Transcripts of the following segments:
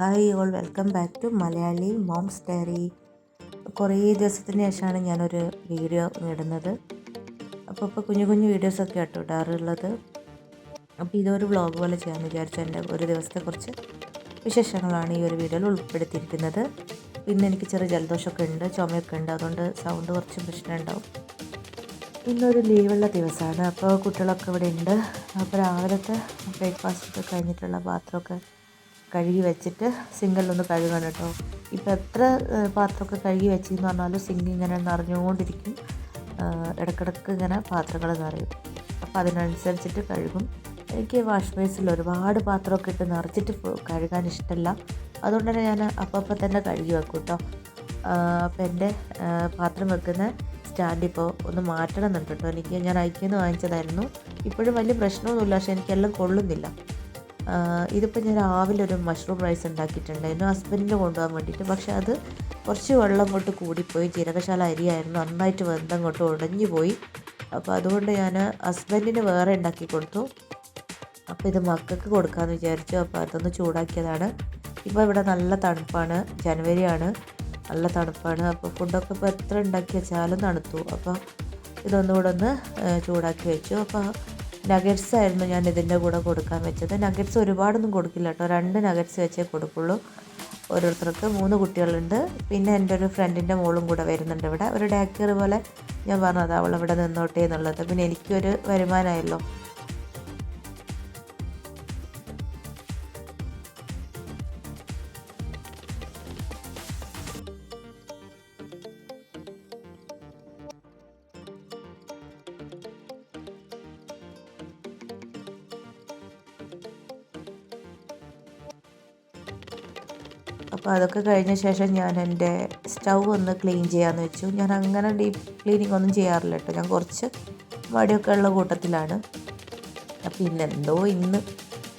Hi all welcome back to Malayali moms diary. കുറേ ദിവസത്തിന് ശേഷമാണ് ഞാനൊരു വീഡിയോ ഇടുന്നത്. അപ്പോൾ ഇപ്പോൾ കുഞ്ഞു കുഞ്ഞു വീഡിയോസൊക്കെ കേട്ടോ ഇടാറുള്ളത്. അപ്പോൾ ഇതൊരു വ്ളോഗ് പോലെ ചെയ്യാമെന്ന് വിചാരിച്ചു എന്റെ ഒരു ദിവസത്തെ കുറച്ച് വിശേഷങ്ങളാണ് ഈ ഒരു വീഡിയോയിൽ ഉൾപ്പെടുത്തിയിരിക്കുന്നത്. പിന്നെ എനിക്ക് ചെറിയ ജലദോഷമൊക്കെ ഉണ്ട് ചുമയൊക്കെ ഉണ്ട് അതുകൊണ്ട് സൗണ്ട് കുറച്ച് പ്രശ്നം ഉണ്ടാവും. ഇന്നൊരു ലീവുള്ള ദിവസമാണ് അപ്പോൾ കുട്ടികളൊക്കെ ഇവിടെ ഉണ്ട്. അപ്പോൾ രാവിലത്തെ ബ്രേക്ക്ഫാസ്റ്റ് ഒക്കെ കഴിഞ്ഞിട്ടുള്ള പാത്രമൊക്കെ കഴുകി വെച്ചിട്ട് സിങ്കിലൊന്ന് കഴുകണം കേട്ടോ. ഇപ്പോൾ എത്ര പാത്രമൊക്കെ കഴുകി വെച്ചെന്ന് പറഞ്ഞാലും സിങ്ക് ഇങ്ങനെ നിറഞ്ഞുകൊണ്ടിരിക്കും. ഇടക്കിടക്ക് ഇങ്ങനെ പാത്രങ്ങൾ നിറയും. അപ്പോൾ അതിനനുസരിച്ചിട്ട് കഴുകും. എനിക്ക് വാഷ് ബേസിൽ ഒരുപാട് പാത്രമൊക്കെ ഇട്ട് നിറച്ചിട്ട് കഴുകാൻ ഇഷ്ടമല്ല. അതുകൊണ്ട് തന്നെ ഞാൻ അപ്പം തന്നെ കഴുകി വെക്കും കേട്ടോ. അപ്പോൾ എന്റെ പാത്രം വെക്കുന്ന സ്റ്റാൻഡ് ഇപ്പോൾ ഒന്ന് മാറ്റണം എന്നുണ്ട് കേട്ടോ. എനിക്ക് ഞാൻ ഐക്യന്ന് വാങ്ങിച്ചതായിരുന്നു. ഇപ്പോഴും വലിയ പ്രശ്നമൊന്നുമില്ല. പക്ഷേ എനിക്കെല്ലാം കൊള്ളുന്നില്ല. ഇതിപ്പോൾ ഞാൻ രാവിലെ ഒരു മഷ്റൂം റൈസ് ഉണ്ടാക്കിയിട്ടുണ്ടായിരുന്നു. ഹസ്ബൻഡിന് കൊണ്ടുപോകാൻ വേണ്ടിയിട്ട്. പക്ഷേ അത് കുറച്ച് വെള്ളം കൊണ്ട് കൂടിപ്പോയി. ജീരകശാല അരിയായിരുന്നു. നന്നായിട്ട് വെന്തം കൊണ്ട് ഉടഞ്ഞു പോയി അപ്പോൾ അതുകൊണ്ട് ഞാൻ ഹസ്ബൻഡിന് വേറെ ഉണ്ടാക്കി കൊടുത്തു. അപ്പോൾ ഇത് മക്കൾക്ക് കൊടുക്കാമെന്ന് വിചാരിച്ചു. അപ്പോൾ അതൊന്ന് ചൂടാക്കിയതാണ്. ഇപ്പോൾ ഇവിടെ നല്ല തണുപ്പാണ്. ജനുവരിയാണ് നല്ല തണുപ്പാണ്. അപ്പോൾ ഫുഡൊക്കെ ഇപ്പോൾ എത്ര ഉണ്ടാക്കി വെച്ചാലും തണുത്തു. അപ്പോൾ ഇതൊന്നുകൂടെ ഒന്ന് ചൂടാക്കി വെച്ചു. അപ്പോൾ നഗറ്റ്സ് ആയിരുന്നു ഞാൻ ഇതിന്റെ കൂടെ കൊടുക്കാൻ വെച്ചത്. നഗറ്റ്സ് ഒരുപാടൊന്നും കൊടുക്കില്ല കേട്ടോ. രണ്ട് നഗറ്റ്സ് വെച്ചേ കൊടുക്കുള്ളൂ. ഓരോരുത്തർക്ക് മൂന്ന് കുട്ടികളുണ്ട്. പിന്നെ എന്റെ ഒരു ഫ്രണ്ടിന്റെ മോളും കൂടെ വരുന്നുണ്ട് ഇവിടെ. ഒരു ഡാക്കർ പോലെ ഞാൻ പറഞ്ഞത് അവൾ ഇവിടെ നിന്നോട്ടെ എന്നുള്ളത്. പിന്നെ എനിക്കൊരു വരുമാനമായല്ലോ. അപ്പോൾ അതൊക്കെ കഴിഞ്ഞ ശേഷം ഞാൻ എന്റെ സ്റ്റൗ ഒന്ന് ക്ലീൻ ചെയ്യാമെന്ന് വെച്ചു. ഞാൻ അങ്ങനെ ഡീപ്പ് ക്ലീനിങ് ഒന്നും ചെയ്യാറില്ല കേട്ടോ. ഞാൻ കുറച്ച് മടിയൊക്കെ ഉള്ള കൂട്ടത്തിലാണ്. അപ്പോൾ ഇന്നെന്തോ ഇന്ന്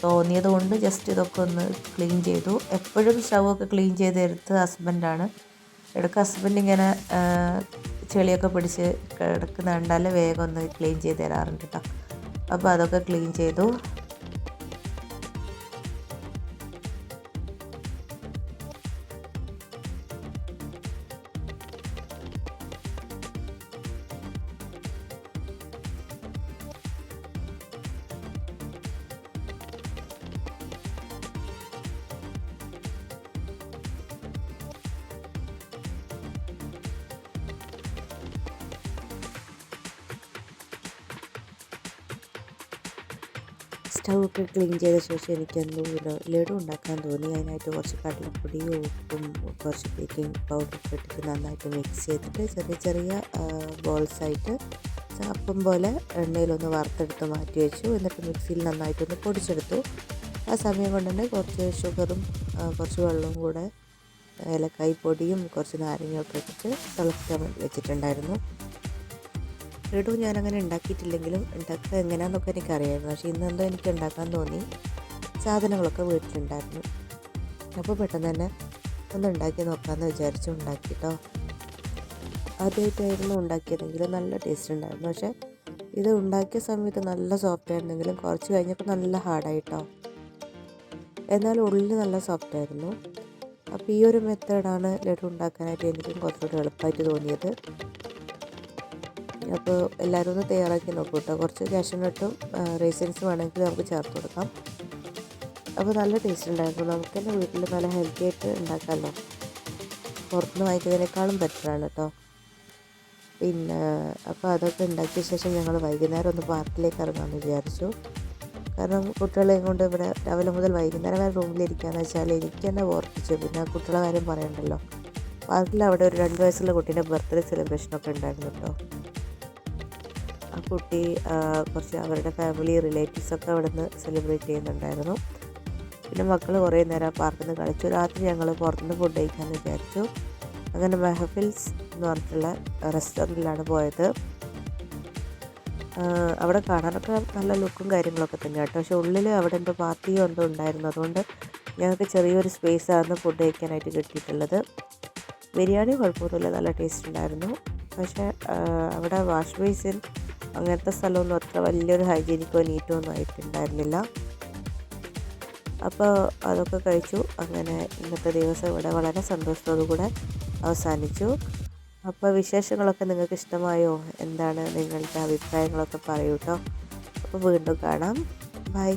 തോന്നിയത് കൊണ്ട് ജസ്റ്റ് ഇതൊക്കെ ഒന്ന് ക്ലീൻ ചെയ്തു. എപ്പോഴും സ്റ്റൗ ഒക്കെ ക്ലീൻ ചെയ്ത് എടുത്ത് ഹസ്ബൻഡാണ് ഇടയ്ക്ക് ഹസ്ബൻഡ് ഇങ്ങനെ ചെളിയൊക്കെ പിടിച്ച് കിടക്കുന്ന കണ്ടാൽ വേഗം ഒന്ന് ക്ലീൻ ചെയ്ത് തരാറുണ്ട് കേട്ടോ. അപ്പോൾ അതൊക്കെ ക്ലീൻ ചെയ്തു. സ്റ്റൗ ഒക്കെ ക്ലീൻ ചെയ്ത ശേഷം എനിക്ക് എന്തോ ലഡു ഉണ്ടാക്കാൻ തോന്നി. അതിനായിട്ട് കുറച്ച് കടലപ്പൊടിയും ഉപ്പും കുറച്ച് ബേക്കിംഗ് പൗഡർ ഇട്ടിട്ട് നന്നായിട്ട് മിക്സ് ചെയ്തിട്ട് ചെറിയ ചെറിയ ബോൾസായിട്ട് അപ്പം പോലെ എണ്ണയിലൊന്ന് വറുത്തെടുത്ത് മാറ്റി വെച്ചു. എന്നിട്ട് മിക്സിയിൽ നന്നായിട്ടൊന്ന് പൊടിച്ചെടുത്തു. ആ സമയം കൊണ്ട് തന്നെ കുറച്ച് ഷുഗറും കുറച്ച് വെള്ളവും കൂടെ ഏലക്കായ് പൊടിയും കുറച്ച് നാരങ്ങയൊക്കെ ഇട്ടിട്ട് തിളക്കാൻ വെച്ചിട്ടുണ്ടായിരുന്നു. ലഡു ഞാനങ്ങനെ ഉണ്ടാക്കിയിട്ടില്ലെങ്കിലും ഉണ്ടാക്കുക എങ്ങനെയാണെന്നൊക്കെ എനിക്കറിയായിരുന്നു. പക്ഷേ ഇന്നെന്തോ എനിക്ക് ഉണ്ടാക്കാൻ തോന്നി. സാധനങ്ങളൊക്കെ വീട്ടിലുണ്ടായിരുന്നു. അപ്പോൾ പെട്ടെന്ന് തന്നെ ഒന്ന് ഉണ്ടാക്കി നോക്കാമെന്ന് വിചാരിച്ചു ഉണ്ടാക്കി കേട്ടോ ആദ്യമായിട്ടായിരുന്നു ഉണ്ടാക്കിയതെങ്കിലും നല്ല ടേസ്റ്റ് ഉണ്ടായിരുന്നു. പക്ഷേ ഇത് ഉണ്ടാക്കിയ സമയത്ത് നല്ല സോഫ്റ്റ് ആയിരുന്നെങ്കിലും കുറച്ച് കഴിഞ്ഞപ്പോൾ നല്ല ഹാർഡായിട്ടോ എന്നാൽ ഉള്ളിൽ നല്ല സോഫ്റ്റ് ആയിരുന്നു. അപ്പോൾ ഈ ഒരു മെത്തേഡാണ് ലഡു ഉണ്ടാക്കാനായിട്ട് എനിക്കും കുറച്ചുകൂടി എളുപ്പമായിട്ട് തോന്നിയത്. അപ്പോൾ എല്ലാവരും ഒന്ന് തയ്യാറാക്കി നോക്കൂ കേട്ടോ കുറച്ച് കാഷ്യനട്ടും റേസിൻസും വേണമെങ്കിൽ നമുക്ക് ചേർത്ത് കൊടുക്കാം. അപ്പോൾ നല്ല ടേസ്റ്റ് ഉണ്ടായിരുന്നു. നമുക്ക് തന്നെ വീട്ടിൽ നല്ല ഹെൽത്തി ആയിട്ട് ഉണ്ടാക്കാമല്ലോ പുറത്തുനിന്ന് വാങ്ങിക്കുന്നതിനേക്കാളും ബെറ്ററാണ് കേട്ടോ പിന്നെ അപ്പോൾ അതൊക്കെ ഉണ്ടാക്കിയ ശേഷം ഞങ്ങൾ വൈകുന്നേരം ഒന്ന് പാർക്കിലേക്ക് ഇറങ്ങാമെന്ന് വിചാരിച്ചു. കാരണം കുട്ടികളെയും കൊണ്ട് ഇവിടെ രാവിലെ മുതൽ വൈകുന്നേരം വരെ റൂമിലിരിക്കുകയെന്ന് വെച്ചാൽ എനിക്ക് തന്നെ ഓർപ്പിച്ചു പിന്നെ കുട്ടികളെ കാര്യം പറയണ്ടല്ലോ. പാർക്കിൽ അവിടെ ഒരു രണ്ട് വയസ്സുള്ള കുട്ടീന്റെ ബർത്ത്ഡേ സെലിബ്രേഷനൊക്കെ ഉണ്ടായിരുന്നു കേട്ടോ ആ കുട്ടി കുറച്ച് അവരുടെ ഫാമിലി റിലേറ്റീവ്സൊക്കെ അവിടെ നിന്ന് സെലിബ്രേറ്റ് ചെയ്യുന്നുണ്ടായിരുന്നു. പിന്നെ മക്കൾ കുറേ നേരം ആ പാർക്കിൽ നിന്ന് കളിച്ചു. രാത്രി ഞങ്ങൾ പുറത്തുനിന്ന് ഫുഡ് കഴിക്കാമെന്ന് വിചാരിച്ചു. അങ്ങനെ മെഹഫിൽസ് എന്ന് പറഞ്ഞിട്ടുള്ള റെസ്റ്റോറന്റിലാണ് പോയത്. അവിടെ കാണാനൊക്കെ നല്ല ലുക്കും കാര്യങ്ങളൊക്കെ തന്നെ കേട്ടോ. പക്ഷെ ഉള്ളിൽ അവിടെ എന്തോ പാർട്ടിയോ എന്തോ ഉണ്ടായിരുന്നു. അതുകൊണ്ട് ഞങ്ങൾക്ക് ചെറിയൊരു സ്പേസ് ആയിരുന്നു ഫുഡ് കഴിക്കാനായിട്ട് കിട്ടിയിട്ടുള്ളത്. ബിരിയാണി കുഴപ്പമൊന്നുമില്ല. നല്ല ടേസ്റ്റ് ഉണ്ടായിരുന്നു. പക്ഷേ അവിടെ വാഷ് ബേസിൻ അങ്ങനത്തെ സ്ഥലമൊന്നും അത്ര വലിയൊരു ഹൈജീനിക്കോ നീറ്റോ ഒന്നും ആയിട്ടുണ്ടായിരുന്നില്ല. അപ്പോൾ അതൊക്കെ കഴിച്ചു. അങ്ങനെ ഇന്നത്തെ ദിവസം ഇവിടെ വളരെ സന്തോഷത്തോടു കൂടെ അവസാനിച്ചു. അപ്പോൾ വിശേഷങ്ങളൊക്കെ നിങ്ങൾക്ക് ഇഷ്ടമായോ? എന്താണ് നിങ്ങളുടെ അഭിപ്രായങ്ങളൊക്കെ പറയൂ കേട്ടോ അപ്പോൾ വീണ്ടും കാണാം. ബൈ